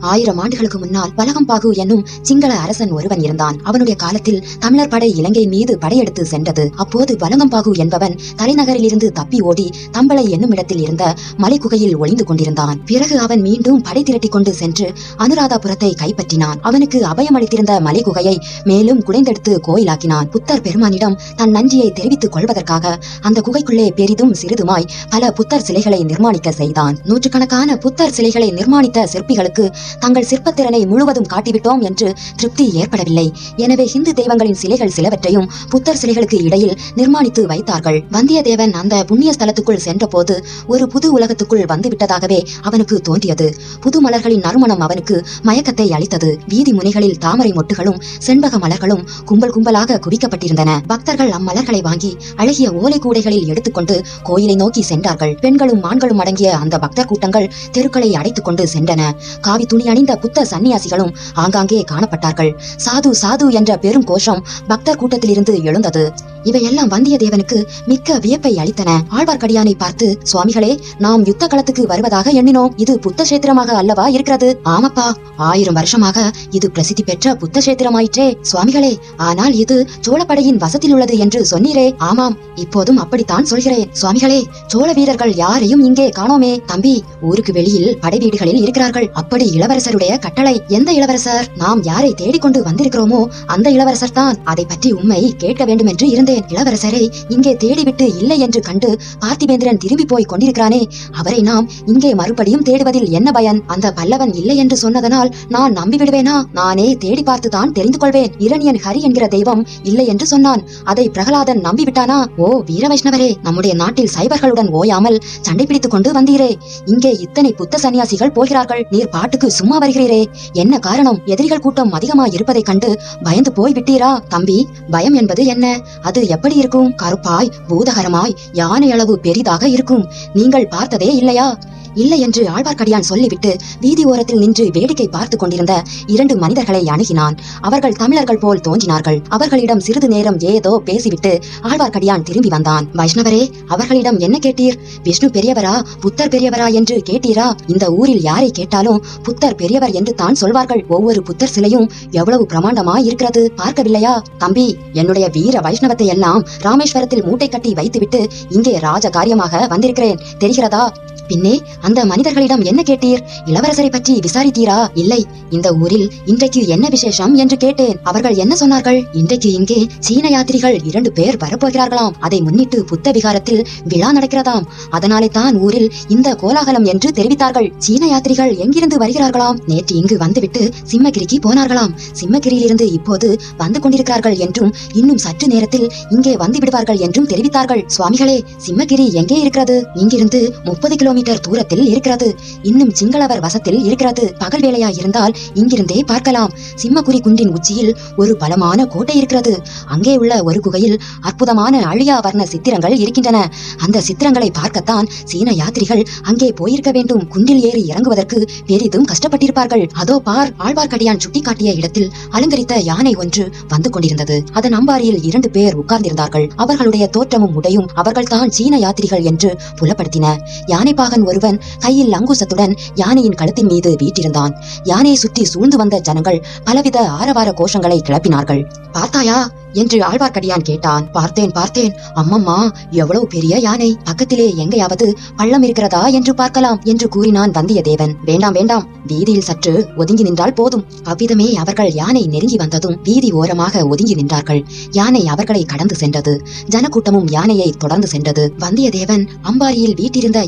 ஆயிரம் ஆண்டுகளுக்கு முன்னால் வலகம்பாகு என்னும் சிங்கள அரசன் ஒருவன் இருந்தான். அவனுடைய காலத்தில் தமிழர் படை இலங்கை மீது படையெடுத்து சென்றது. அப்போது வலகம்பாகு என்பவன் தலைநகரிலிருந்து தப்பி ஓடி தம்பளை என்னும் இடத்தில் இருந்த மலைக்குகையில் ஒளிந்து கொண்டிருந்தான். பிறகு அவன் மீண்டும் படை திரட்டிக் கொண்டு சென்று அனுராதாபுரத்தை கைப்பற்றினான். அவனுக்கு அபயமளித்திருந்த மலைக்குகையை மேலும் குடைந்தெடுத்து கோயிலாக்கினான். புத்தர் பெருமானிடம் தன் நன்றியை தெரிவித்துக் கொள்வதற்காக அந்த குகைக்குள்ளே பெரிதும் சிறிதுமாய் பல புத்தர் சிலைகளை நிர்மாணிக்க செய்தான். நூற்றுக்கணக்கான புத்தர் சிலைகளை நிர்மாணித்த சிற்பிகளுக்கு தங்கள் சிற்பத்திறனை முழுவதும் காட்டிவிட்டோம் என்று திருப்தி ஏற்படவில்லை. எனவே ஹிந்து தெய்வங்களின் சிலைகள் சிலவற்றையும் புத்தர் சிலைகளுக்கு இடையில் நிர்மாணித்து வைத்தார்கள். வந்தியத்தேவன் அந்த புண்ணிய ஸ்தலத்துக்குள் சென்றபோது ஒரு புது உலகத்துக்குள் வந்துவிட்டதாகவே அவனுக்கு தோன்றியது. புது மலர்களின் நறுமணம் அவனுக்கு மயக்கத்தை அளித்தது. வீதி முனைகளில் தாமரை மொட்டுகளும் செண்பக மலர்களும் கும்பல் கும்பலாக குவிக்கப்பட்டிருந்தன. பக்தர்கள் அம்மலர்களை வாங்கி அழகிய ஓலை கூடைகளில் எடுத்துக்கொண்டு கோயிலை நோக்கி சென்றார்கள். பெண்களும் ஆண்களும் அடங்கிய அந்த பக்தர் கூட்டங்கள் தெருக்களை அடைத்துக் கொண்டு சென்றன. காவி துணி அணிந்த புத்த சன்னியாசிகளும் ஆங்காங்கே காணப்பட்டார்கள். சாது சாது என்ற பெரும் கோஷம் பக்தர் கூட்டத்திலிருந்து எழுந்தது. இவையெல்லாம் வந்தியத்தேவனுக்கு மிக்க வியப்பை அளித்தன. ஆழ்வார்க்கடியானை பார்த்து சுவாமிகளே நாம் யுத்த களத்துக்கு வருவதாக எண்ணினோம். இது புத்த கஷேத்திரமாக அல்லவா இருக்கிறது? ஆமப்பா ஆயிரம் வருஷமாக இது பிரசித்தி பெற்ற புத்த கஷேத்திரமாயிற்றே சுவாமிகளே. ஆனால் இது சோழப்படையின் வசத்தில் உள்ளது என்று சொன்னீரே. ஆமாம் இப்போதும் அப்படித்தான் சொல்கிறேன். சுவாமிகளே சோழ வீரர்கள் யாரையும் இங்கே காணோமே. தம்பி ஊருக்கு வெளியில் படை வீடுகளில் இருக்கிறார்கள். அப்படி இளவரசருடைய கட்டளை எந்த இளவரசர்? நாம் யாரை தேடிக்கொண்டு வந்திருக்கிறோமோ அந்த இளவரசர் தான் அதை பற்றி உண்மை கேட்க வேண்டும் என்று இருந்தேன். இளவரசரை இங்கே தேடிவிட்டு இல்லை என்று கண்டு பார்த்திபேந்திரன் திரும்பி போய் கொண்டிருக்கிறானே. அவரை நாம் இங்கே மறுபடியும் தேடுவதில் என்ன பயன்? அந்த பல்லவன் இல்லை என்று சொன்னதனால் நான் நம்பி விடுவேனா நானே தேடி பார்த்து தான் தெரிந்து கொள்வேன். இரணியன் ஹரி என்கிற தெய்வம் இல்லை என்று சொன்னான். அதை பிரகலாதன் நம்பிவிட்டானா? ஓ வீர வைஷ்ணவரே நம்முடைய நாட்டில் சைபர்களுடன் ஓயாமல் சண்டை பிடித்துக் கொண்டு வந்தீரே. இங்கே இத்தனை புத்த சன்னியாசிகள் போகிறார்கள். நீர் பாட்டுக்கு சும்மா வருகிறீரே? என்ன காரணம்? எதிரிகள் கூட்டம் அதிகமா இருப்பதை கண்டு பயந்து போய் விட்டீரா தம்பி? பயம் என்பது என்ன? அது எப்படி இருக்கும்? கருப்பாய் பூதகரமாய் யானை அளவு பெரிதாக இருக்கும். நீங்கள் பார்த்ததே இல்லையா? இல்லை என்று ஆழ்வார்க்கடியான் சொல்லிவிட்டு வீதி ஓரத்தில் நின்று வேடிக்கை பார்த்துக் கொண்டிருந்த இரண்டு மனிதர்களை அணுகினான். அவர்கள் தமிழர்கள் போல் தோன்றினார்கள். அவர்களிடம் சிறிது நேரம் ஏதோ பேசிவிட்டு ஆழ்வார்க்கடியான் திரும்பி வந்தான். வைஷ்ணவரே அவர்களிடம் என்ன கேட்டீர்? விஷ்ணு பெரியவரா புத்தர் பெரியவரா என்று கேட்டீரா? இந்த ஊரில் யாரை கேட்டாலும் புத்தர் பெரியவர் என்று தான் சொல்வார்கள். ஒவ்வொரு புத்தர் சிலையும் எவ்வளவு பிரமாண்டமா இருக்கிறது பார்க்கவில்லையா? தம்பி என்னுடைய வீர வைஷ்ணவத்தை எல்லாம் ராமேஸ்வரத்தில் மூட்டை கட்டி வைத்துவிட்டு இங்கே ராஜ காரியமாக வந்திருக்கிறேன். தெரிகிறதா? பின்னே அந்த மனிதர்களிடம் என்ன கேட்டீர்? இளவரசரை பற்றி விசாரித்தீரா? இல்லை. இந்த ஊரில் இன்றைக்கு என்ன விசேஷம் என்று கேட்டேன். அவர்கள் என்ன சொன்னார்கள்? இன்றைக்கு இங்கே சீன யாத்திரிகள் இரண்டு பேர் வரப்போகிறார்களாம். அதை முன்னிட்டு புத்த விகாரத்தில் விழா நடக்கிறதாம். அதனாலே தான் ஊரில் இந்த கோலாகலம் என்று தெரிவித்தார்கள். சீன யாத்திரிகள் எங்கிருந்து வருகிறார்களாம்? நேற்று இங்கு வந்துவிட்டு சிம்மகிரிக்கு போனார்களாம். சிம்மகிரியிலிருந்து இப்போது வந்து கொண்டிருக்கிறார்கள் என்றும் இன்னும் சற்று நேரத்தில் இங்கே வந்து விடுவார்கள் என்றும் தெரிவித்தார்கள். சுவாமிகளே சிம்மகிரி எங்கே இருக்கிறது? இங்கிருந்து முப்பது கிலோ கிலோமீட்டர் தூரத்தில் இருக்கிறது. இன்னும் சிங்களவர் வசத்தில் இருக்கிறது. பகல் வேலையா இருந்தால் இங்கிருந்தே பார்க்கலாம். சிம்மகுரி குன்றின் உச்சியில் ஒரு பலமான கோட்டை இருக்கிறது. அங்கே உள்ள ஒரு குகையில் அற்புதமான அழியா வர்ண சித்திரங்கள் இருக்கின்றன. அந்த சித்திரங்களை பார்க்கத்தான் சீன யாத்திரிகள் அங்கே போயிருக்க வேண்டும். குன்றில் ஏறி இறங்குவதற்கு பெரிதும் கஷ்டப்பட்டிருப்பார்கள். அதோ பார் ஆழ்வார்க்கடியான் சுட்டிக்காட்டிய இடத்தில் அலங்கரித்த யானை ஒன்று வந்து கொண்டிருந்தது. அதன் அம்பாரியில் இரண்டு பேர் உட்கார்ந்திருந்தார்கள். அவர்களுடைய தோற்றமும் உடையும் அவர்கள்தான் சீன யாத்திரிகள் என்று புலப்படுத்தின. யானை யானைப்பாகன் ஒருவன் கையில் அங்குசத்துடன் யானையின் கழுத்தின் மீது வீட்டிருந்தான் யானையை சுற்றி சூழ்ந்து வந்த ஜனங்கள் பலவித ஆரவார கோஷங்களை கிளப்பினார்கள். பார்த்தாயா? என்று ஆழ்வார்க்கடியான் கேட்டான். பார்த்தேன் பார்த்தேன். அம்மம்மா எவ்வளவு பெரிய யானை. பக்கத்திலே எங்கேயாவது பள்ளம் இருக்கிறதா என்று பார்க்கலாம் என்று கூறினான் வந்தியத்தேவன். வேண்டாம் வேண்டாம். வீதியில் சற்று ஒதுங்கி நின்றால் போதும். அவ்விதமே அவர்கள் யானை நெருங்கி வந்ததும் வீதி ஓரமாக ஒதுங்கி நின்றார்கள். யானை அவர்களை கடந்து சென்றது. ஜனக்கூட்டமும் யானையை தொடர்ந்து சென்றது. வந்தியத்தேவன் அம்பாரியில் வீட்டிருந்த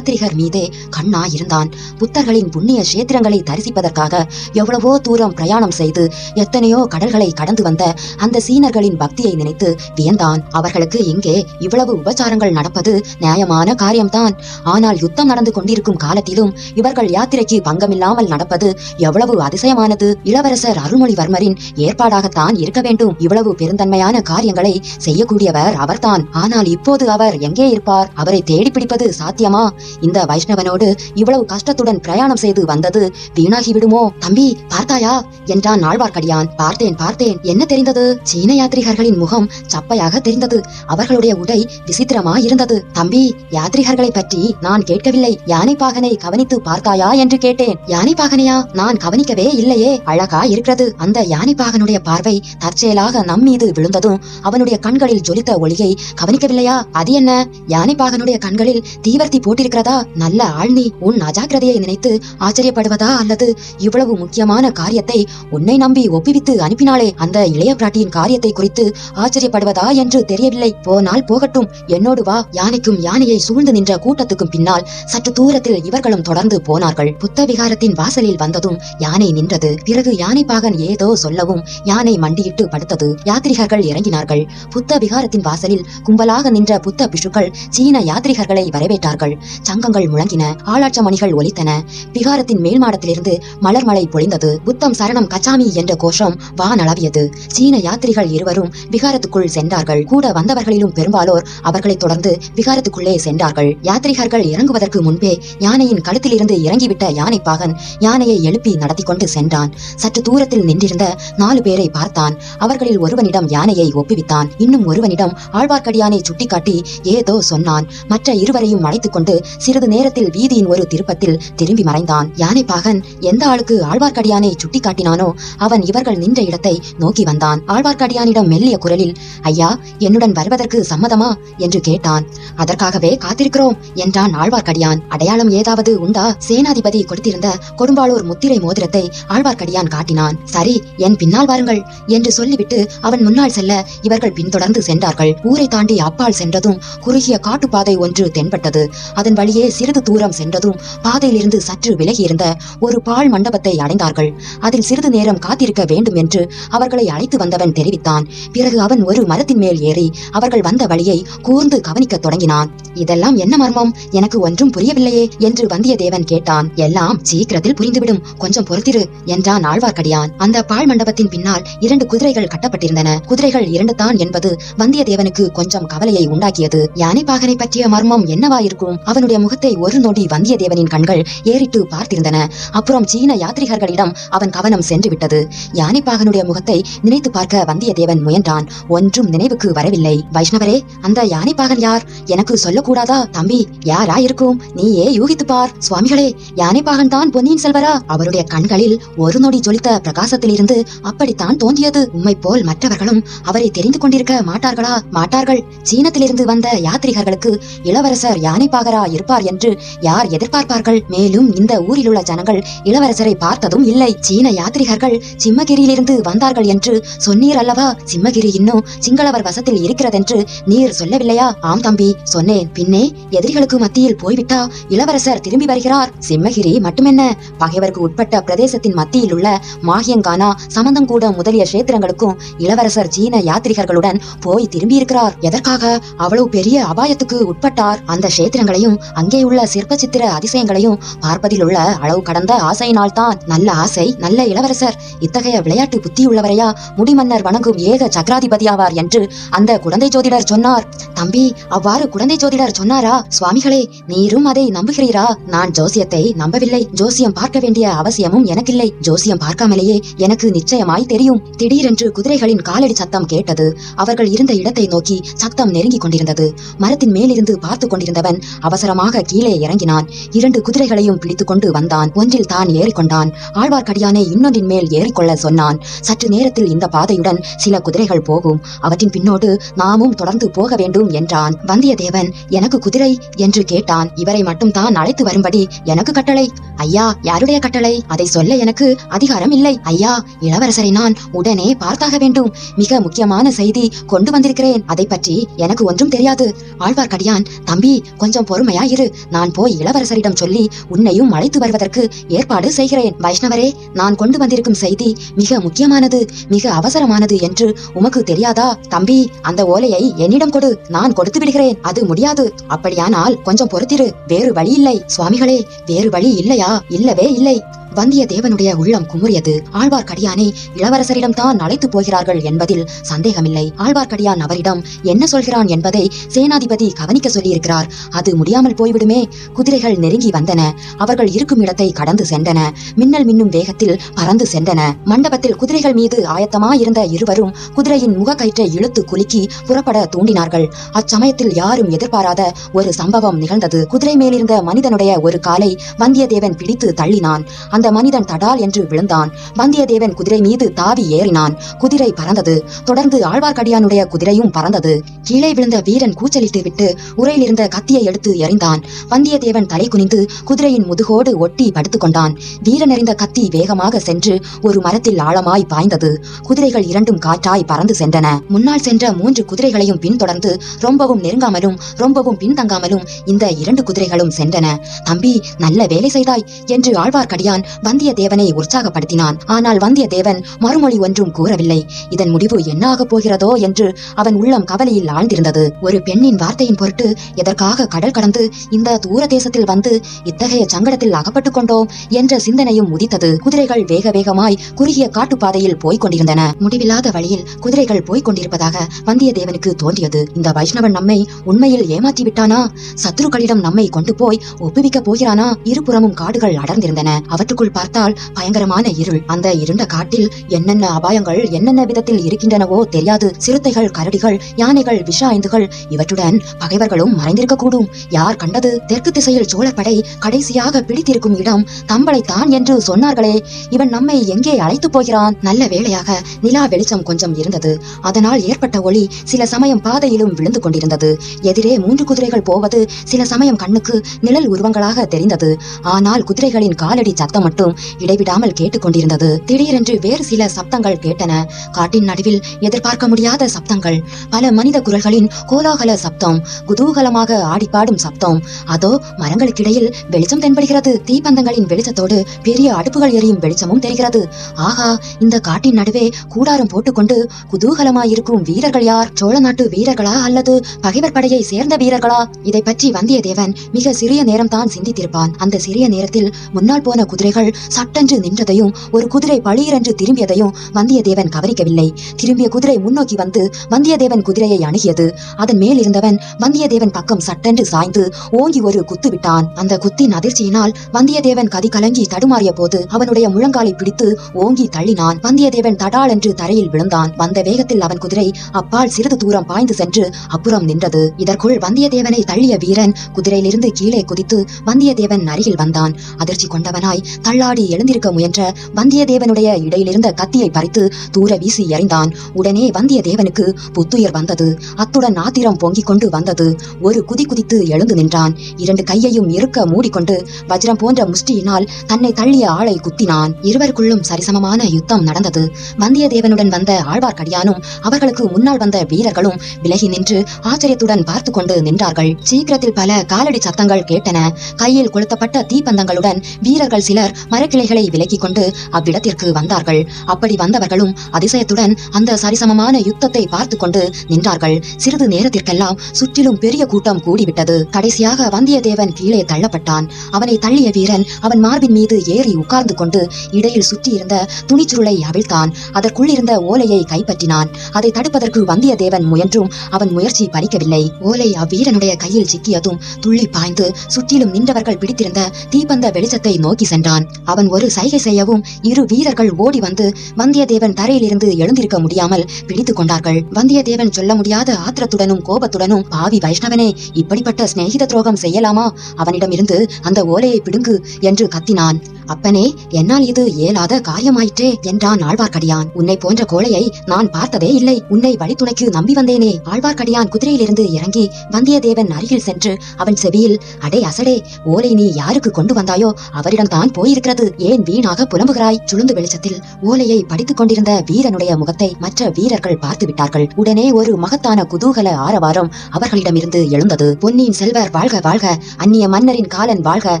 யாத்ரிகர் மீதே கண்ணா இருந்தான். புத்தர்களின் புண்ணிய கஷேத்திரங்களை தரிசிப்பதற்காக எவ்வளவோ தூரம் பிரயாணம் செய்து எத்தனையோ கடல்களை கடந்து வந்த அந்த சீனர்களின் பக்தியை நினைத்து வியந்தான். அவர்களுக்கு இங்கே இவ்வளவு உபச்சாரங்கள் நடப்பது நியாயமான காரியம்தான். ஆனால் யுத்தம் நடந்து கொண்டிருக்கும் காலத்திலும் இவர்கள் யாத்திரைக்கு பங்கமில்லாமல் நடப்பது எவ்வளவு அதிசயமானது. இளவரசர் அருள்மொழிவர்மரின் ஏற்பாடாகத்தான் இருக்க வேண்டும். இவ்வளவு பெருந்தன்மையான காரியங்களை செய்யக்கூடியவர் அவர்தான். ஆனால் இப்போது அவர் எங்கே இருப்பார்? அவரை தேடி பிடிப்பது சாத்தியமா? இந்த வைஷ்ணவனோடு இவ்வளவு கஷ்டத்துடன் பிரயாணம் செய்து வந்தது வீணாகி விடுமோ? தம்பி பார்த்தாயா? என்றான் ஆழ்வார்க்கடியான் பார்த்தேன் பார்த்தேன். என்ன தெரிந்தது? சீன யாத்ரிகர்களின் முகம் சப்பையாக தெரிந்தது. அவர்களுடைய உடை விசித்திரமா இருந்தது தம்பி யாத்ரிகர்களை பற்றி நான் கேட்கவில்லை. யானை பாகனை கவனித்து பார்த்தாயா என்று கேட்டேன். யானை பாகனையா? நான் கவனிக்கவே இல்லையே. அழகா இருக்கிறது. அந்த யானை பாகனுடைய பார்வை தற்செயலாக நம் மீது விழுந்ததும் அவனுடைய கண்களில் ஜொலித்த ஒளியை கவனிக்கவில்லையா? அது என்ன? யானை பாகனுடைய கண்களில் தீவர்த்தி போட்டிருக்கிறதா? நல்ல ஆள் நீ உன் அஜாக்கிரதையை நினைத்து ஆச்சரியப்படுவதா அல்லது இவ்வளவு முக்கியமான காரியத்தை உன்னை நம்பி ஒப்புவித்து அனுப்பினாளே அந்த இளைய பிராட்டியின் காரியத்தை குறித்து ஆச்சரியப்படுவதா என்று தெரியவில்லை. போனால் போகட்டும். என்னோடு வா. யானைக்கும் யானையை சூழ்ந்து நின்ற கூட்டத்துக்கும் பின்னால் சற்று தூரத்தில் இவர்களும் தொடர்ந்து போனார்கள். புத்த விகாரத்தின் வாசலில் வந்ததும் யானை நின்றது. பிறகு யானை பாகன் ஏதோ சொல்லவும் யானை மண்டியிட்டு படுத்தது. யாத்ரிகர்கள் இறங்கினார்கள். புத்த விகாரத்தின் வாசலில் கும்பலாக நின்ற புத்த பிஷுக்கள் சீன யாத்ரிகர்களை வரவேற்றார்கள். சங்கங்கள் முழங்கின ஆளாட்ச மணிகள் ஒலித்தன. விகாரத்தின் மேல் மாடத்திலிருந்து மலர்மழை பொழிந்தது. புத்தம் சரணம் கச்சாமி என்ற கோஷம் வானளவியது சீன யாத்திரிகள் இருவரும் விகாரத்துக்குள் சென்றார்கள். கூட வந்தவர்களிலும் பெரும்பாலோர் அவர்களை தொடர்ந்து விகாரத்துக்குள்ளே சென்றார்கள். யாத்திரிகர்கள் இறங்குவதற்கு முன்பே யானையின் கழுத்திலிருந்து இறங்கிவிட்ட யானை பாகன் யானையை எழுப்பி நடத்தி கொண்டு சென்றான். சற்று தூரத்தில் நின்றிருந்த நாலு பேரை பார்த்தான். அவர்களில் ஒருவனிடம் யானையை ஒப்புவித்தான். இன்னும் ஒருவனிடம் ஆழ்வார்க்கடியானை சுட்டிக்காட்டி ஏதோ சொன்னான். மற்ற இருவரையும் அழைத்துக் கொண்டு சிறிது நேரத்தில் வீதியின் ஒரு திருப்பத்தில் திரும்பி மறைந்தான். யானை பாகன் எந்த ஆளுக்கு ஆழ்வார்க்கடியானை சுட்டிக்காட்டினானோ அவன் இவர்கள் நின்ற இடத்தை நோக்கி வந்தான். ஆழ்வார்க்கடியானிடம் மெல்லிய குரலில் ஐயா என்னுடன் வருவதற்கு சம்மதமா? என்று கேட்டான். அதற்காகவே காத்திருக்கிறோம் என்றான் ஆழ்வார்க்கடியான். அடையாளம் ஏதாவது உண்டா? சேனாதிபதி கொடுத்திருந்த கொடும்பாளூர் முத்திரை மோதிரத்தை ஆழ்வார்க்கடியான் காட்டினான். சரி என் பின்னால் வாருங்கள் என்று சொல்லிவிட்டு அவன் முன்னால் செல்ல இவர்கள் பின்தொடர்ந்து சென்றார்கள். ஊரை தாண்டி அப்பால் சென்றதும் குறுகிய காட்டுப்பாதை ஒன்று தென்பட்டது. அதன் வழியே சிறிது தூரம் சென்றதும் பாதையிலிருந்து சற்று விலகியிருந்த ஒரு பால் மண்டபத்தை அடைந்தார்கள். அதில் சிறிது நேரம் காத்திருக்க வேண்டும் என்று அவர்களை அழைத்து வந்தவன் தெரிவித்தான். பிறகு அவன் ஒரு மரத்தின் மேல் ஏறி அவர்கள் வந்த வழியை கூர்ந்து கவனிக்க தொடங்கினான். இதெல்லாம் என்ன மர்மம்? எனக்கு ஒன்றும் புரியவில்லையே என்று வந்தியத்தேவன் கேட்டான். எல்லாம் சீக்கிரத்தில் புரிந்துவிடும். கொஞ்சம் பொறுத்திரு என்றான் ஆழ்வார்க்கடியான். அந்த பால் மண்டபத்தின் பின்னால் இரண்டு குதிரைகள் கட்டப்பட்டிருந்தன. குதிரைகள் இரண்டு தான் என்பது வந்தியத்தேவனுக்கு கொஞ்சம் கவலையை உண்டாக்கியது. யானை பாகனை பற்றிய மர்மம் என்னவாயிருக்கும்? அவனுடைய முகத்தை ஒரு நொடி வந்தியத்தேவனின் கண்கள் ஏறிட்டு பார்த்திருந்தன. அப்புறம் சீன யாத்ரிகர்களிடம் அவன் கவனம் சென்று விட்டது யானைப்பாகனுடைய முகத்தை நினைத்து பார்க்க வந்தியத்தேவன் முயன்றான். ஒன்றும் நினைவுக்கு வரவில்லை. வைஷ்ணவரே அந்த யானைப்பாகன் யார்? எனக்கு சொல்லக்கூடாதா? தம்பி யாரா இருக்கும் நீயே யூகித்து பார். சுவாமிகளே யானைப்பாகன் தான் பொன்னியின் செல்வரா? அவருடைய கண்களில் ஒரு நொடி ஜொலித்த பிரகாசத்திலிருந்து அப்படித்தான் தோன்றியது. உம்மை போல் மற்றவர்களும் அவரை தெரிந்து கொண்டிருக்க மாட்டார்களா? மாட்டார்கள். சீனத்திலிருந்து வந்த யாத்ரிகர்களுக்கு இளவரசர் யானைப்பாகரா இருப்பார் என்று யார் எதிர்பார்ப்பார்கள்? மேலும் இந்த ஊரில் உள்ள ஜனங்கள் இளவரசரை பார்த்ததும் இல்லை. சீன யாத்ரிகர்கள் சிம்மகிரியிலிருந்து வந்தார்கள் என்று சொன்னீர் அல்லவா? சிம்மகிரி இன்னும் சிங்களவர் வசத்தில் இருக்கிறதென்று நீர் சொல்லவில்லையா? ஆம் தம்பி சொன்னேன். பின்னே எதிரிகளுக்கு மத்தியில் போய்விட்டா இளவரசர் திரும்பி வருகிறார். சிம்மகிரி மட்டுமென்ன? பகைவருக்கு உட்பட்ட பிரதேசத்தின் மத்தியில் உள்ள மாஹியங்கானா சமந்தங்கூட முதலிய கஷேத்திரங்களுக்கும் இளவரசர் சீன யாத்ரிகர்களுடன் போய் திரும்பியிருக்கிறார். எதற்காக? அவ்வளவு பெரிய அபாயத்துக்கு உட்பட்டார். அந்த கஷேத்திரங்களையும் அங்கே உள்ள சிற்ப சித்திர அதிசயங்களையும் பார்ப்பதில் உள்ள அளவு கடந்த ஆசையினால் தான் நல்ல ஆசை நல்ல இளவரசர். இத்தகைய விளையாட்டு புத்தி உள்ளவரையா முடிமன்னர் வணங்கும் ஏக சக்கராதிபதியாவார் என்று அந்த குழந்தை ஜோதிடர் சொன்னார். தம்பி அவ்வாறு குழந்தை ஜோதிடர் சொன்னாரா? சுவாமிகளே நீரும் அதை நம்புகிறீரா? நான் ஜோசியத்தை நம்பவில்லை. ஜோசியம் பார்க்க வேண்டிய அவசியமும் எனக்கில்லை. ஜோசியம் பார்க்காமலேயே எனக்கு நிச்சயமாய் தெரியும். திடீரென்று குதிரைகளின் காலடி சத்தம் கேட்டது. அவர்கள் இருந்த இடத்தை நோக்கி சத்தம் நெருங்கிக் கொண்டிருந்தது. மரத்தின் மேலிருந்து பார்த்து கொண்டிருந்தவன் அவசரமாக கீழே இறங்கினான். இரண்டு குதிரைகளையும் பிடித்துக் கொண்டு வந்தான். ஒன்றில் தான் ஏறிக்கொண்டான். ஆழ்வார்க்கடியானை இன்னொன்றின் மேல் ஏறிக்கொள்ள சொன்னான். சற்று நேரத்தில் இந்த பாதையுடன் சில குதிரைகள் போகும். அவற்றின் பின்னோடு நாமும் தொடர்ந்து போக வேண்டும் என்றான். வந்தியத்தேவன் எனக்கு குதிரை? என்று கேட்டான். இவரை மட்டும் தான் அழைத்து வரும்படி எனக்கு கட்டளை. ஐயா யாருடைய கட்டளை? அதை சொல்ல எனக்கு அதிகாரம் இல்லை. ஐயா இளவரசரை நான் உடனே பார்த்தாக வேண்டும். மிக முக்கியமான செய்தி கொண்டு வந்திருக்கிறேன். அதை பற்றி எனக்கு ஒன்றும் தெரியாது. ஆழ்வார்க்கடியான் தம்பி கொஞ்சம் பொறுமையா இரு. நான் போய் இளவரசரிடம் சொல்லி உன்னையும் அழைத்து வருவதற்கு ஏற்பாடு செய்கிறேன். வைஷ்ணவரே நான் கொண்டு வந்திருக்கும் செய்தி மிக முக்கியமானது மிக அவசரமானது என்று உமக்கு தெரியாதா? தம்பி அந்த ஓலையை என்னிடம் கொடு. நான் கொடுத்து விடுகிறேன். அது முடியாது. அப்படியானால் கொஞ்சம் பொறுத்திரு. வேறு வழி இல்லை. சுவாமிகளே வேறு வழி இல்லையா? இல்லவே இல்லை. வந்தியத்தேவனுடைய உள்ளம் குமுறியது. ஆழ்வார்க்கடியானை இளவரசரிடம் தான் அழைத்து போகிறார்கள் என்பதில் சந்தேகமில்லை. ஆழ்வார்க்கடியான் அவரிடம் என்ன சொல்கிறான் என்பதை சேனாதிபதி கவனிக்க சொல்லியிருக்கிறார். அது முடியாமல் போய்விடுமே. குதிரைகள் நெருங்கி வந்தன. அவர்கள் இருக்கும் இடத்தை கடந்து சென்றன. மின்னல் மின்னும் வேகத்தில் பறந்து சென்றன. மண்டபத்தில் குதிரைகள் மீது ஆயத்தமாயிருந்த இருவரும் குதிரையின் முகக்கயிற்றை இழுத்து குலுக்கி புறப்பட தூண்டினார்கள். அச்சமயத்தில் யாரும் எதிர்பாராத ஒரு சம்பவம் நிகழ்ந்தது. குதிரை மேலிருந்த மனிதனுடைய ஒரு காலை வந்தியத்தேவன் பிடித்து தள்ளினான். அந்த மனிதன் தடால் என்று விழுந்தான். வந்தியத்தேவன் குதிரை மீது தாவி ஏறினான். குதிரை பறந்தது. தொடர்ந்து ஆழ்வார்க்கடியானுடைய குதிரையும் பறந்தது. கீழே விழுந்த வீரன் கூச்சலிட்டு விட்டு உரையில் இருந்த கத்தியை எடுத்து எறிந்தான். வந்தியத்தேவன் தலை குனிந்து குதிரையின் முதுகோடு ஒட்டி படுத்துக் கொண்டான் வீரன் எறிந்த கத்தி வேகமாக சென்று ஒரு மரத்தில் ஆழமாய் பாய்ந்தது. குதிரைகள் இரண்டும் காற்றாய் பறந்து சென்றன. முன்னால் சென்ற மூன்று குதிரைகளையும் பின்தொடர்ந்து ரொம்பவும் நெருங்காமலும் ரொம்பவும் பின்தங்காமலும் இந்த இரண்டு குதிரைகளும் சென்றன. தம்பி நல்ல வேலை செய்தாய் என்று ஆழ்வார்க்கடியான் வந்தியத்தேவனை உற்சாகப்படுத்தினான். ஆனால் வந்தியத்தேவன் மறுமொழி ஒன்றும் கூறவில்லை. இதன் முடிவு என்ன ஆகப் போகிறதோ என்று அவன் உள்ளம் கவலையில் ஆழ்ந்திருந்தது. ஒரு பெண்ணின் வார்த்தையின் பொருட்டு எதற்காக கடல் கடந்து இந்த தூர தேசத்தில் வந்து இத்தகைய சங்கடத்தில் அகப்பட்டுக் கொண்டோம் என்ற சிந்தனையும் உதித்தது. குதிரைகள் வேக வேகமாய் குறுகிய காட்டுப்பாதையில் போய்க் கொண்டிருந்தன. முடிவில்லாத வழியில் குதிரைகள் போய்க் கொண்டிருப்பதாக வந்தியத்தேவனுக்கு தோன்றியது. இந்த வைஷ்ணவன் நம்மை உண்மையில் ஏமாற்றி விட்டானா? சத்துருக்களிடம் நம்மை கொண்டு போய் ஒப்புவிக்கப் போகிறானா? இருபுறமும் காடுகள் அடர்ந்திருந்தன. அவற்றுக்கு அவற்றுக்குள் பார்த்தால் பயங்கரமான இருள். அந்த இருண்ட காட்டில் என்னென்ன அபாயங்கள் என்னென்ன விதத்தில் இருக்கின்றனவோ தெரியாது. சிறுத்தைகள் கரடிகள் யானைகள் விஷாய்ந்துகள் இவற்றுடன் பகைவர்களும் மறைந்திருக்க கூடும் யார் கண்டது தெற்கு திசையில் சோழர் படை கடைசியாக பிடித்திருக்கும் இடம் தம்பளைத்தான் என்று சொன்னார்களே. இவன் நம்மை எங்கே அழைத்து போகிறான்? நல்ல வேளையாக நிலா வெளிச்சம் கொஞ்சம் இருந்தது. அதனால் ஏற்பட்ட ஒளி சில சமயம் பாதையிலும் விழுந்து கொண்டிருந்தது. எதிரே மூன்று குதிரைகள் போவது சில சமயம் கண்ணுக்கு நிழல் உருவங்களாக தெரிந்தது. ஆனால் குதிரைகளின் காலடி சத்தம் மட்டும் இடைவிடாமல் கேட்டுக்கொண்டிருந்தது. திடீரென்று வேறு சில சப்தங்கள் கேட்டன. காட்டின் நடுவில் எதிர்பார்க்க முடியாத சப்தங்கள். பல மனித குரல்களின் கோலாகல சப்தம் குதூகலமாக ஆடிப்பாடும் சப்தம். அதோ மரங்களுக்கிடையில் வெளிச்சம் தென்படுகிறது. தீப்பந்தங்களின் வெளிச்சத்தோடு பெரிய அடுப்புகள் எரியும் வெளிச்சமும் தெரிகிறது. ஆகா இந்த காட்டின் நடுவே கூடாரம் போட்டுக்கொண்டு குதூகலமாயிருக்கும் வீரர்கள் யார்? சோழ நாட்டு வீரர்களா அல்லது பகைவர் படையை சேர்ந்த வீரர்களா? இதை பற்றி வந்தியத்தேவன் மிக சிறிய நேரம் தான் சிந்தித்திருப்பான். அந்த சிறிய நேரத்தில் முன்னால் போன குதிரைகள் சட்டென்று நின்றதையும் ஒரு குதிரை பழியிரென்று திரும்பியதையும் வந்தியத்தேவன் கவனிக்கவில்லை. திரும்பிய குதிரை முன்னோக்கி வந்து வந்தியத்தேவன் குதிரையை அணுகியது. அதன் மேல் இருந்தவன் வந்தியத்தேவன் பக்கம் சட்டென்று சாய்ந்து ஓங்கி ஒரு குத்து விட்டான். அந்த குத்தின் அதிர்ச்சியினால் வந்தியத்தேவன் கதி கலங்கி தடுமாறிய போது அவனுடைய முழங்காலை பிடித்து ஓங்கி தள்ளினான். வந்தியத்தேவன் தடால் என்று தரையில் விழுந்தான். வந்த வேகத்தில் அவன் குதிரை அப்பால் சிறிது தூரம் பாய்ந்து சென்று அப்புறம் நின்றது. இதற்குள் வந்தியத்தேவனை தள்ளிய வீரன் குதிரையிலிருந்து கீழே குதித்து வந்தியத்தேவன் அருகில் வந்தான். அதிர்ச்சி கொண்டவனாய் தள்ளாடி எழுந்திருக்க முயன்ற வந்தியத்தேவனுடைய இடையிலிருந்த கத்தியை பறித்து தூர வீசி எறிந்தான். உடனே வந்தியத்தேவனுக்கு புத்துயிர் வந்தது. அத்துடன் ஆத்திரம் பொங்கிக் கொண்டு வந்தது. ஒரு குதி குதித்து எழுந்து நின்றான். இரண்டு கையையும் இருக்க மூடிக்கொண்டு வஜ்ரம் போன்ற முஷ்டியினால் தன்னை தள்ளிய ஆளை குத்தினான். இருவருக்குள்ளும் சரிசமமான யுத்தம் நடந்தது. வந்தியத்தேவனுடன் வந்த ஆழ்வார்க்கடியானும் அவர்களுக்கு முன்னால் வந்த வீரர்களும் விலகி நின்று ஆச்சரியத்துடன் பார்த்து கொண்டு நின்றார்கள். சீக்கிரத்தில் பல காலடி சத்தங்கள் கேட்டன. கையில் கொளுத்தப்பட்ட தீப்பந்தங்களுடன் வீரர்கள் சிலர் மரக்கிளைகளை விலக்கிக் கொண்டு அவ்விடத்திற்கு வந்தார்கள். அப்படி வந்தவர்களும் அதிசயத்துடன் அந்த சரிசமமான யுத்தத்தை பார்த்து கொண்டு நின்றார்கள். சிறிது நேரத்திற்கெல்லாம் சுற்றிலும் பெரிய கூட்டம் கூடிவிட்டது. கடைசியாக வந்தியத்தேவன் கீழே தள்ளப்பட்டான். அவனை தள்ளிய வீரன் அவன் மார்பின் மீது ஏறி உட்கார்ந்து கொண்டு இடையில் சுற்றியிருந்த துணிச்சுருளை அவிழ்த்தான். அதற்குள்ளிருந்த ஓலையை கைப்பற்றினான். அதை தடுப்பதற்கு வந்தியத்தேவன் முயன்றும் அவன் முயற்சி பலிக்கவில்லை. ஓலை அவ்வீரனுடைய கையில் சிக்கியதும் துள்ளி பாய்ந்து சுற்றிலும் நின்றவர்கள் பிடித்திருந்த தீப்பந்த வெளிச்சத்தை நோக்கி சென்றான். அவன் ஒரு சைகை செய்யவும் இரு வீரர்கள் ஓடி வந்து வந்தியத்தேவன் தரையிலிருந்து எழுந்திருக்க முடியாமல் பிடித்துக் கொண்டார்கள். வந்தியத்தேவன் சொல்ல முடியாத ஆத்திரத்துடனும் கோபத்துடனும் பாவி வைஷ்ணவனே இப்படிப்பட்ட சிநேகித துரோகம் செய்யலாமா? அவனிடமிருந்து அந்த ஓலையை பிடுங்கு என்று கத்தினான். அப்பனே என்னால் இது இயலாத காரியமாயிற்றே என்றான் ஆழ்வார்க்கடியான். உன்னை போன்ற கோழையை நான் பார்த்ததே இல்லை. உன்னை வழித்துணைக்கு நம்பி வந்தேனே ஆழ்வார்க்கடியான் குதிரையிலிருந்து இறங்கி வந்தியத்தேவன் அருகில் சென்று அவன் செவியில் அடே அசடே ஓலை நீ யாருக்கு கொண்டு வந்தாயோ அவரிடம் தான் இருக்கிறது ஏன் வீணாக புலம்புகிறாய்? சுளுந்து வெளிச்சத்தில் ஓலையை படித்துக் கொண்டிருந்த வீரனுடைய முகத்தை மற்ற வீரர்கள் பார்த்து விட்டார்கள். உடனே ஒரு மகத்தான குதூகல ஆரவாரம் அவர்களிடமிருந்து எழுந்தது. பொன்னியின் செல்வர் வாழ்க வாழ்க. அந்நிய மன்னரின் காலன் வாழ்க.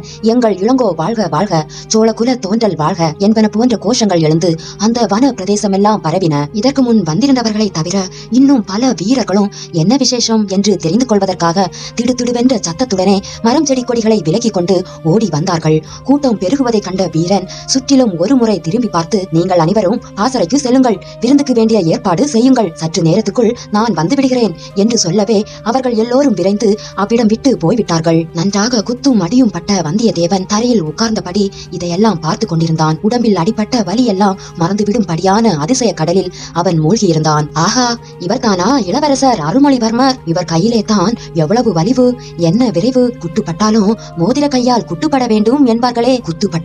எங்கள் இளங்கோ வாழ்க வாழ்க. சோழகுல தோன்றல் வாழ்க என்பன போன்ற கோஷங்கள் எழுந்து அந்த வன பிரதேசமெல்லாம் பரவின. இதற்கு முன் வந்திருந்தவர்களை தவிர இன்னும் பல வீரர்களும் என்ன விசேஷம் என்று தெரிந்து கொள்வதற்காக திடுதிடுவென்ற சத்தத்துடனே மரம் செடி கொடிகளை விலக்கிக் கொண்டு ஓடி வந்தார்கள். கூட்டம் பெருகுவதை வருவதை கண்ட வீரன் சுற்றிலும் ஒரு முறை திரும்பி பார்த்து நீங்கள் அனைவரும் பாசறைக்கு செல்லுங்கள். விருந்துக்கு வேண்டிய ஏற்பாடு செய்யுங்கள். சற்று நேரத்துக்குள் நான் வந்துவிடுகிறேன் என்று சொல்லவே அவர்கள் எல்லோரும் விரைந்து அவ்விடம் விட்டு போய்விட்டார்கள். நன்றாக குத்தும் அடியும் பட்ட வந்தியத்தேவன் தரையில் உட்கார்ந்தபடி இதையெல்லாம் பார்த்து கொண்டிருந்தான். உடம்பில் அடிபட்ட வலியெல்லாம் மறந்துவிடும்படியான அதிசய கடலில் அவன் மூழ்கியிருந்தான். ஆஹா இவர்தானா? இளவரசர் அருள்மொழிவர்மர் இவர் கையிலே தான் எவ்வளவு வலிவு என்ன விரைவு குட்டுப்பட்டாலும் மோதிர கையால் குட்டுப்பட வேண்டும் என்பார்களே.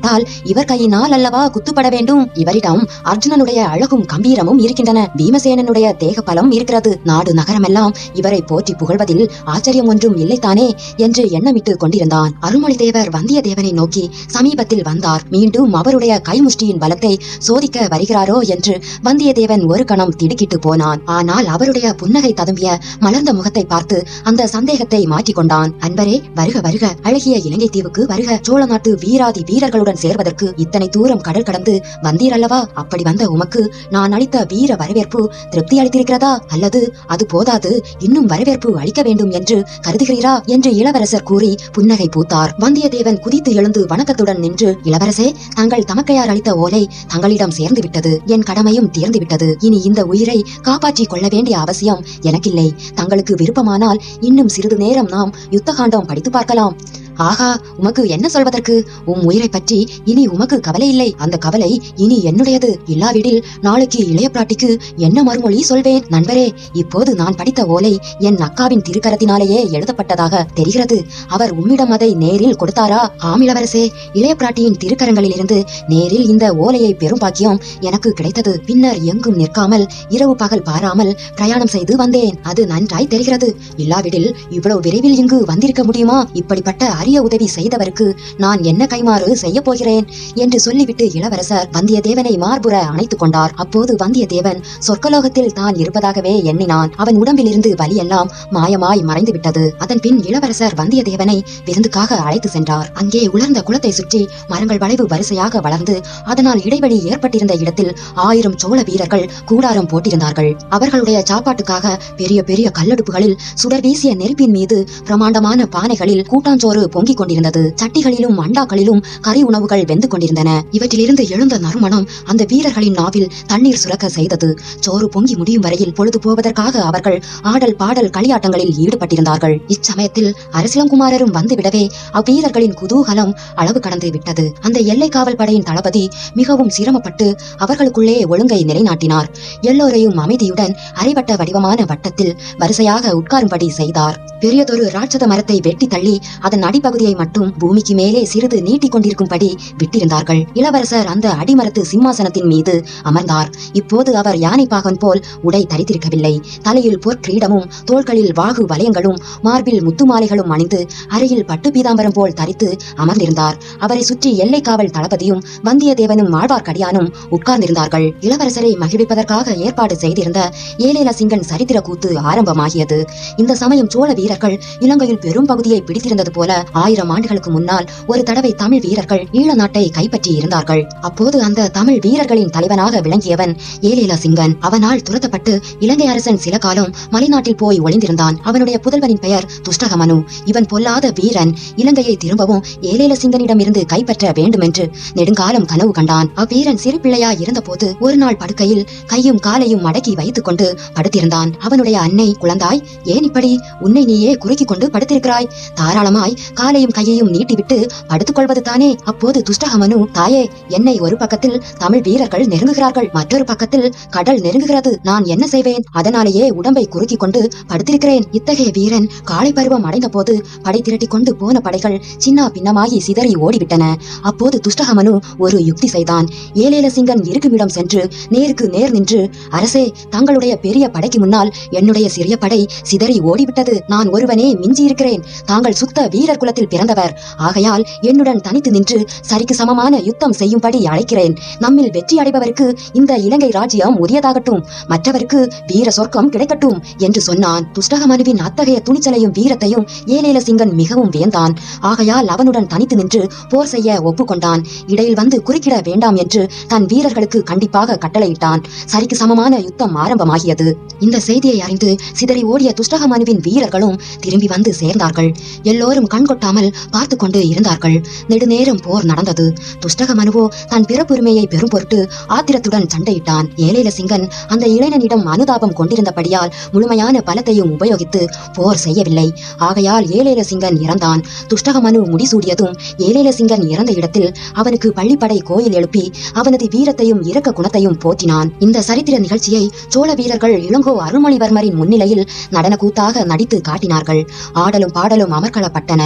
குத்துப்பட்டால் இவர் கையினால் அல்லவா குத்துப்பட வேண்டும். இவரிடம் அர்ஜுனனுடைய அழகும் கம்பீரமும் இருக்கின்றன. பீமசேனனுடைய தேக பலம் இருக்கிறது. நாடு நகரமெல்லாம் இவரை போற்றி புகழ்வதில் ஆச்சரியம் ஒன்றும் இல்லைத்தானே என்று எண்ணமிட்டு கொண்டிருந்தான். அருள்மொழி தேவர் வந்தியத்தேவனை நோக்கி சமீபத்தில் வந்தார். மீண்டும் அவருடைய கைமுஷ்டியின் பலத்தை சோதிக்க வருகிறாரோ? என்று வந்தியத்தேவன் ஒரு கணம் திடுக்கிட்டு போனான். ஆனால் அவருடைய புன்னகை ததும்பிய மலர்ந்த முகத்தை பார்த்து அந்த சந்தேகத்தை மாற்றிக்கொண்டான் அன்பரே வருக வருக. அழகிய இலங்கை தீவுக்கு வருக. சோழ நாட்டு வீராதி வீரர்களுடன் சேர்வதற்கு இத்தனை தூரம் கடல் கடந்து வந்தீர் அல்லவா அப்படி வந்த உமக்கு நான் அளித்த வீர வரவேற்பு திருப்தி அளித்திருக்கிறதா? அல்லது அது போதாது இன்னும் வரவேற்பு அளிக்க வேண்டும் என்று கருதுகிறீரா? என்று இளவரசர் கூறி புன்னகை பூத்தார். வந்தியத்தேவன் குதித்து எழுந்து வணக்கத்துடன் நின்று இளவரசே தங்கள் தமக்கையார் அளித்த ஓலை தங்களிடம் சேர்ந்து விட்டது என் கடமையும் தீர்ந்து விட்டது இனி இந்த உயிரை காப்பாற்றிக் கொள்ள வேண்டிய அவசியம் எனக்கில்லை. தங்களுக்கு விருப்பமானால் இன்னும் சிறிது நேரம் நாம் யுத்த காண்டம் படித்து பார்க்கலாம். ஆகா உமக்கு என்ன சொல்வதற்கு? உம் உயிரை பற்றி இனி உமக்கு கவலை இல்லை. அந்த கவலை இனி என்னுடையது. இல்லாவிடில் நாளைக்கு இளைய பிராட்டிக்கு என்ன மறுமொழி சொல்வேன்? நண்பரே இப்போது நான் படித்த ஓலை என் அக்காவின் திருக்கரத்தினாலேயே எழுதப்பட்டதாக தெரிகிறது. அவர் உம்மிடம் அதை நேரில் கொடுத்தாரா? ஆமிளவரசே இளைய பிராட்டியின் திருக்கரங்களிலிருந்து நேரில் இந்த ஓலையை பெரும் பாக்கியம் எனக்கு கிடைத்தது. பின்னர் எங்கும் நிற்காமல் இரவு பகல் பாராமல் பிரயாணம் செய்து வந்தேன். அது நன்றாய் தெரிகிறது. இல்லாவிடில் இவ்வளவு விரைவில் இங்கு வந்திருக்க முடியுமா? இப்படிப்பட்ட அரிய உதவி செய்தவருக்கு நான் என்ன கைமாறு செய்ய போகிறேன்? என்று சொல்லிவிட்டு இளவரசர் வந்தியத்தேவனை மார்புற அணைத்துக் கொண்டார். அப்போது வந்தியத்தேவன் சொர்க்கலோகத்தில் தான் இருப்பதாகவே எண்ணினான். அவன் உடம்பிலிருந்து வலியெல்லாம் மாயமாய் மறைந்து விட்டது அதன் பின் இளவரசர் வந்தியத்தேவனை விருந்துக்காக அழைத்து சென்றார். அங்கே உலர்ந்த குளத்தை சுற்றி மரங்கள் வளைவு வரிசையாக வளர்ந்து அதனால் இடைவெளி ஏற்பட்டிருந்த இடத்தில் ஆயிரம் சோழ வீரர்கள் கூடாரம் போட்டிருந்தார்கள். அவர்களுடைய சாப்பாட்டுக்காக பெரிய பெரிய கல்லடுப்புகளில் சுடர் வீசிய நெருப்பின் மீது பிரமாண்டமான பானைகளில் கூட்டாஞ்சோறு பொங்கிக் கொண்டிருந்தது சட்டிகளிலும் அண்டாக்களிலும் கறி உணவுகள் வெந்து கொண்டிருந்தன. இவற்றிலிருந்து எழுந்த நறுமணம் அந்த வீரர்களின் நாவில் தண்ணீர் சுரக்க செய்தது. சோறு பொங்கி முடியும் வரையில் பொழுது போவதற்காக அவர்கள் ஆடல் பாடல் களியாட்டங்களில் ஈடுபட்டிருந்தார்கள். இச்சமயத்தில் அரசிலங்குமாரரும் வந்துவிடவே அவ்வீரர்களின் குதூகலம் அளவு கடந்து விட்டது. அந்த எல்லை காவல் படையின் தளபதி மிகவும் சிரமப்பட்டு அவர்களுக்குள்ளே ஒழுங்கை நிலைநாட்டினார். எல்லோரையும் அமைதியுடன் அரைவட்ட வடிவமான வட்டத்தில் வரிசையாக உட்காரும்படி செய்தார். பெரியதொரு ராட்சத மரத்தை வெட்டி தள்ளி அதன் அடிப்பகுதியை மட்டும் பூமிக்கு மேலே சிறிது நீட்டிக் கொண்டிருக்கும்படி விட்டிருந்தார்கள். இளவரசர் அந்த அடிமரத்து சிம்மாசனத்தின் மீது அமர்ந்தார். இப்போது அவர் யானை பாகன் போல் உடை தரித்திருக்கவில்லை. தலையில் பொற்கிரீடமும் தோள்களில் வாகு வலயங்களும் மார்பில் முத்துமாலைகளும் அணிந்து அறையில் பட்டு பீதாம்பரம் போல் தரித்து அமர்ந்திருந்தார். அவரை சுற்றி எல்லை காவல் தளபதியும் வந்தியத்தேவனும் ஆழ்வார்க்கடியானும் உட்கார்ந்திருந்தார்கள். இளவரசரை மகிழ்விப்பதற்காக ஏற்பாடு செய்திருந்த ஏலேலசிங்கன் சரித்திர கூத்து ஆரம்பமாகியது. இந்த சமயம் சோழ வீரர்கள் இலங்கையில் பெரும் பகுதியை பிடித்திருந்தது போல ஆயிரம் ஆண்டுகளுக்கு முன்னால் ஒரு தடவை தமிழ் வீரர்கள் ஈழ நாட்டை கைப்பற்றி இருந்தார்கள். அப்போது அந்த தமிழ் வீரர்களின் தலைவனாக விளங்கியவன் ஏலேல சிங்கன். அவனால் துரத்தப்பட்டு இலங்கை அரசன் சில காலம் மலைநாட்டில் போய் ஒளிந்திருந்தான். அவனுடைய புதல்வனின் பெயர் துஷ்டகமனு. இவன் பொல்லாத வீரன். இலங்கையை திரும்பவும் ஏலேல சிங்கனிடம் இருந்து கைப்பற்ற வேண்டும் என்று நெடுங்காலம் கனவு கண்டான். அவ்வீரன் சிறு பிள்ளையா இருந்தபோது ஒரு நாள் படுக்கையில் கையும் காலையும் மடக்கி வைத்துக் கொண்டு படுத்திருந்தான். அவனுடைய அன்னை குழந்தாய் ஏன் இப்படி? உன்னை நீ நீயே குறுக்கி கொண்டு படுத்திருக்கிறாய். தாராளமாய் காலையும் கையையும் நீட்டிவிட்டு படுத்துக்கொள்வது தானே அப்போது துஷ்டகமனு தாயே என்னை ஒரு பக்கத்தில் தமிழ் வீரர்கள் நெருங்குகிறார்கள். மற்றொரு பக்கத்தில் கடல் நெருங்குகிறது. நான் என்ன செய்வேன்? அதனாலேயே உடம்பை குறுக்கி கொண்டு படுத்திருக்கிறேன். இத்தகைய வீரன் காலை பருவம் அடைந்த போது படை திரட்டி கொண்டு போன படைகள் சின்ன பின்னமாகி சிதறி ஓடிவிட்டன. அப்போது துஷ்டகமனு ஒரு யுக்தி செய்தான். ஏலேல சிங்கன் இருக்குமிடம் சென்று நேருக்கு நேர் நின்று அரசே தங்களுடைய பெரிய படைக்கு முன்னால் என்னுடைய சிறிய படை சிதறி ஓடிவிட்டது. நான் ஒருவனே மிஞ்சியிருக்கிறேன். தாங்கள் சுத்த வீரர் குலத்தில் பிறந்தவர். ஆகையால் என்னுடன் தனித்து நின்று சரிக்கு சமமான யுத்தம் செய்யும்படி அழைக்கிறேன். நம்மில் வெற்றி அடைபவருக்கு இந்த இலங்கை ராஜ்யம் உரியதாகட்டும். மற்றவருக்கு வீர சொர்க்கம் கிடைக்கட்டும் என்று சொன்னான். துஷ்டகமனுவின் அத்தகைய துணிச்சலையும் வீரத்தையும் ஏலேல சிங்கன் மிகவும் வியந்தான். ஆகையால் அவனுடன் தனித்து நின்று போர் செய்ய ஒப்புக்கொண்டான். இடையில் வந்து குறுக்கிட வேண்டாம் என்று தன் வீரர்களுக்கு கண்டிப்பாக கட்டளையிட்டான். சரிக்கு சமமான யுத்தம் ஆரம்பமாகியது. இந்த செய்தியை அறிந்து சிதறி ஓடிய துஷ்டகமனுவின் வீரர்களும் திரும்பி வந்து சேர்ந்தார்கள். எல்லோரும் கண் கொட்டாமல் பார்த்து கொண்டு இருந்தார்கள். நெடுநேரம் போர் நடந்தது. துஷ்டக மனுவோ தன் பிறப்புரிமையை பெரும் பொருட்டு ஆத்திரத்துடன் சண்டையிட்டான். ஏலேல சிங்கன் அந்த இளைஞனிடம் அனுதாபம் கொண்டிருந்தபடியால் முழுமையான பலத்தையும் உபயோகித்து போர் செய்யவில்லை. ஆகையால் ஏலேல சிங்கன் இறந்தான். துஷ்டக மனு முடிசூடியதும் ஏலேல சிங்கன் இறந்த இடத்தில் அவனுக்கு பள்ளிப்படை கோயில் எழுப்பி அவனது வீரத்தையும் இரக்க குணத்தையும் போற்றினான். இந்த சரித்திர நிகழ்ச்சியை சோழ வீரர்கள் இளங்கோ அருள்மொழிவர்மரின் முன்னிலையில் நடன கூத்தாக நடித்து காட்டினார்கள் ஆடலும் பாடலும் அமர்க்களப்பட்டன.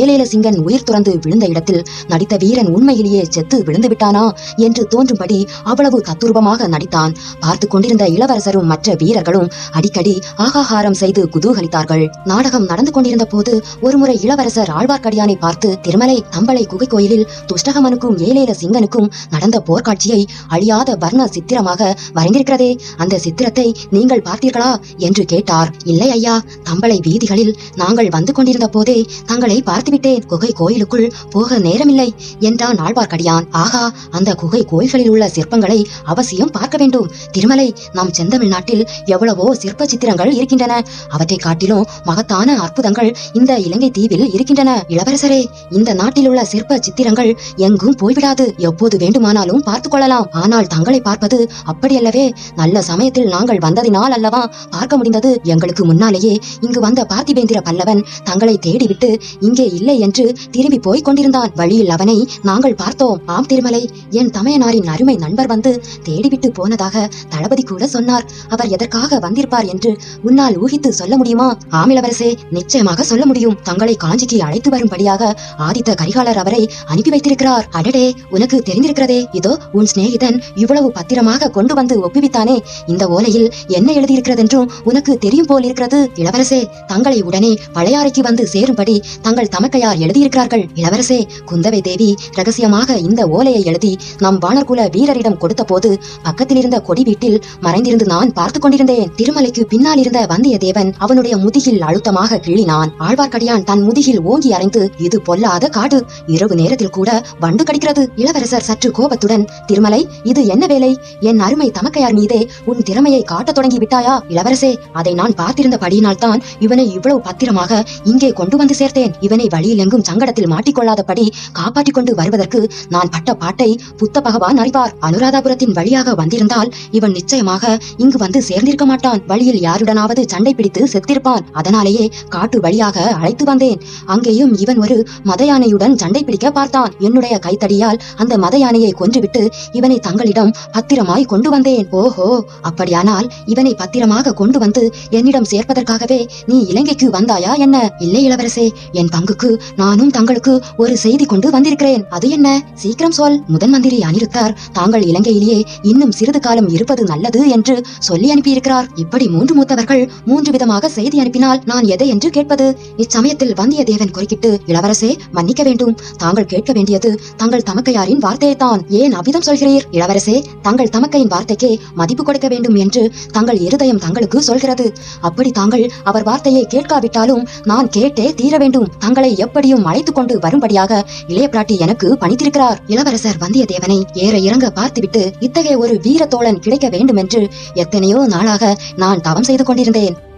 ஏலேல சிங்கன் உயிர் துறந்து விழுந்த இடத்தில் நடித்த வீரன் உண்மையிலேயே செத்து விழுந்து விட்டானா என்று தோன்றும்படி அவ்வளவு தத்துரூபமாக நடித்தான். பார்த்து கொண்டிருந்த இளவரசரும் மற்ற வீரர்களும் அடிக்கடி ஆகாகாரம் செய்து குதூகலித்தார்கள். நாடகம் நடந்து கொண்டிருந்த போது ஒருமுறை இளவரசர் ஆழ்வார்க்கடியானை பார்த்து திருமலை தம்பளை குகை கோயிலில் துஷ்டகமனுக்கும் ஏலேல சிங்கனுக்கும் நடந்த போர்க்காட்சியை அழியாத வர்ண சித்திரமாக வரைந்திருக்கிறதே. அந்த சித்திரத்தை நீங்கள் பார்த்தீர்களா? என்று கேட்டார். இல்லை ஐயா தம்பளை வீதி வீதிகளில் நாங்கள் வந்து கொண்டிருந்த போதே தங்களை பார்த்துவிட்டேன். குகை கோயிலுக்குள் போக நேரமில்லை. என்றான் ஆழ்வார்க்கடியான் ஆகா அந்த குகை கோயில்களில் உள்ள சிற்பங்களை அவசியம் பார்க்க வேண்டும். திருமலை நம் செந்தமிழ்நாட்டில் எவ்வளவோ சிற்ப சித்திரங்கள் இருக்கின்றன. அவற்றை காட்டிலும் மகத்தான அற்புதங்கள் இந்த இலங்கை தீவில் இருக்கின்றன. இளவரசரே இந்த நாட்டில் உள்ள சிற்ப சித்திரங்கள் எங்கும் போய்விடாது. எப்போது வேண்டுமானாலும் பார்த்துக் கொள்ளலாம். ஆனால் தங்களை பார்ப்பது அப்படியல்லவே. நல்ல சமயத்தில் நாங்கள் வந்ததினால் அல்லவா பார்க்க முடிந்தது. எங்களுக்கு முன்னாலேயே இங்கு வந்த பார்த்திபேந்திர பல்லவன் தங்களை தேடிவிட்டு இங்கே இல்லை என்று திரும்பி போய்க் கொண்டிருந்தான். வழியில் அவனை நாங்கள் பார்த்தோம். ஆம் திருமலை. என் தமையனாரின் அருமை நண்பர் வந்து தேடிவிட்டு போனதாக தளபதி கூட சொன்னார். அவர் எதற்காக வந்திருப்பார் என்று உன்னால் ஊகித்து சொல்ல முடியுமா? ஆமிலவரசே நிச்சயமாக சொல்ல முடியும். தங்களை காஞ்சிக்கு அழைத்து வரும்படியாக ஆதித்த கரிகாலர் அவரை அனுப்பி வைத்திருக்கிறார். அடடே உனக்கு தெரிந்திருக்கிறதே. இதோ உன் சிநேகிதன் இவ்வளவு பத்திரமாக கொண்டு வந்து ஒப்புவித்தானே. இந்த ஓலையில் என்ன எழுதியிருக்கிறதென்றும் உனக்கு தெரியும் போல் இருக்கிறது இளவரசே தங்களை தங்களை உடனே பழையாறைக்கு வந்து சேரும்படி தங்கள் தமக்கையார் எழுதியிருக்கிறார்கள். இளவரசே குந்தவை தேவி ரகசியமாக இந்த ஓலையை எழுதி நம் வானர்குல வீரரிடம் கொடுத்த போது பக்கத்தில் இருந்த கொடி வீட்டில் மறைந்திருந்து நான் பார்த்து கொண்டிருந்தேன். திருமலைக்கு பின்னால் இருந்த வந்தியத்தேவன் அவனுடைய முதுகில் அழுத்தமாக கிள்ளினான் ஆழ்வார்க்கடியான் தன் முதுகில் ஓங்கி அறைந்து இது பொல்லாத காடு இரவு நேரத்தில் கூட வண்டு கடிக்கிறது. இளவரசர் சற்று கோபத்துடன் திருமலை இது என்ன வேலை? என் அருமை தமக்கையார் மீதே உன் திறமையை காட்டத் தொடங்கி விட்டாயா இளவரசே அதை நான் பார்த்திருந்தபடியினால் தான் இவனை இவனை இவ்வளவு பத்திரமாக இங்கே கொண்டு வந்து சேர்த்தேன். இவனை வழியிலெங்கும் சங்கடத்தில் மாட்டிக்கொள்ளாதபடி காப்பாற்றிக் கொண்டு வருவதற்கு நான் பட்ட பாட்டை புத்த பகவான் அறிவார். அனுராதாபுரத்தின் வழியாக வந்திருந்தால் இவன் நிச்சயமாக இங்கு வந்து சேர்ந்திருக்க மாட்டான். வழியில் யாருடனாவது சண்டை பிடித்து செத்திருப்பான். அதனாலேயே காட்டு வழியாக அழைத்து வந்தேன். அங்கேயும் இவன் ஒரு மத யானையுடன் சண்டை பிடிக்க பார்த்தான். என்னுடைய கைத்தடியால் அந்த மத யானையை கொன்றுவிட்டு இவனை தங்களிடம் பத்திரமாய் கொண்டு வந்தேன். ஓஹோ! அப்படியானால் இவனை பத்திரமாக கொண்டு வந்து என்னிடம் சேர்ப்பதற்காகவே நீ இலங்கைக்கு வந்தாயா என்ன? இல்லை இளவரசே என் பங்குக்கு நானும் தங்களுக்கு ஒரு செய்தி கொண்டு வந்திருக்கிறேன். அது என்ன? சீக்கிரம் சொல். முதன் மந்திரி அனிருத்தார் தாங்கள் இலங்கையிலேயே இன்னும் சிறிது காலம் இருப்பது நல்லது என்று சொல்லி அனுப்பியிருக்கிறார். இப்படி மூன்று மூத்தவர்கள் மூன்று விதமாக செய்தி அனுப்பினால் நான் எதை என்று கேட்பது? இச்சமயத்தில் வந்தியத்தேவன் குறுக்கிட்டு இளவரசே மன்னிக்க வேண்டும். தாங்கள் கேட்க வேண்டியது தங்கள் தமக்கையாரின் வார்த்தையைத்தான். ஏன் அவ்விதம் சொல்கிறீர்? இளவரசே தங்கள் தமக்கையின் வார்த்தைக்கே மதிப்பு கொடுக்க வேண்டும் என்று தங்கள் இருதயம் தங்களுக்கு சொல்கிறது. அப்படி தாங்கள் அவர் வார்த்தையை கேட்காவிட்டாலும் நான் கேட்டே தீர வேண்டும். தங்களை எப்படியும் அழைத்துக் கொண்டு வரும்படியாக இளைய பிராட்டி எனக்கு பணித்திருக்கிறார். இளவரசர் வந்தியத்தேவனை ஏற இறங்க பார்த்துவிட்டு இத்தகைய ஒரு வீர தோழன் கிடைக்க வேண்டும் என்று எத்தனையோ நாளாக நான் தவம் செய்து கொண்டிருந்தேன்.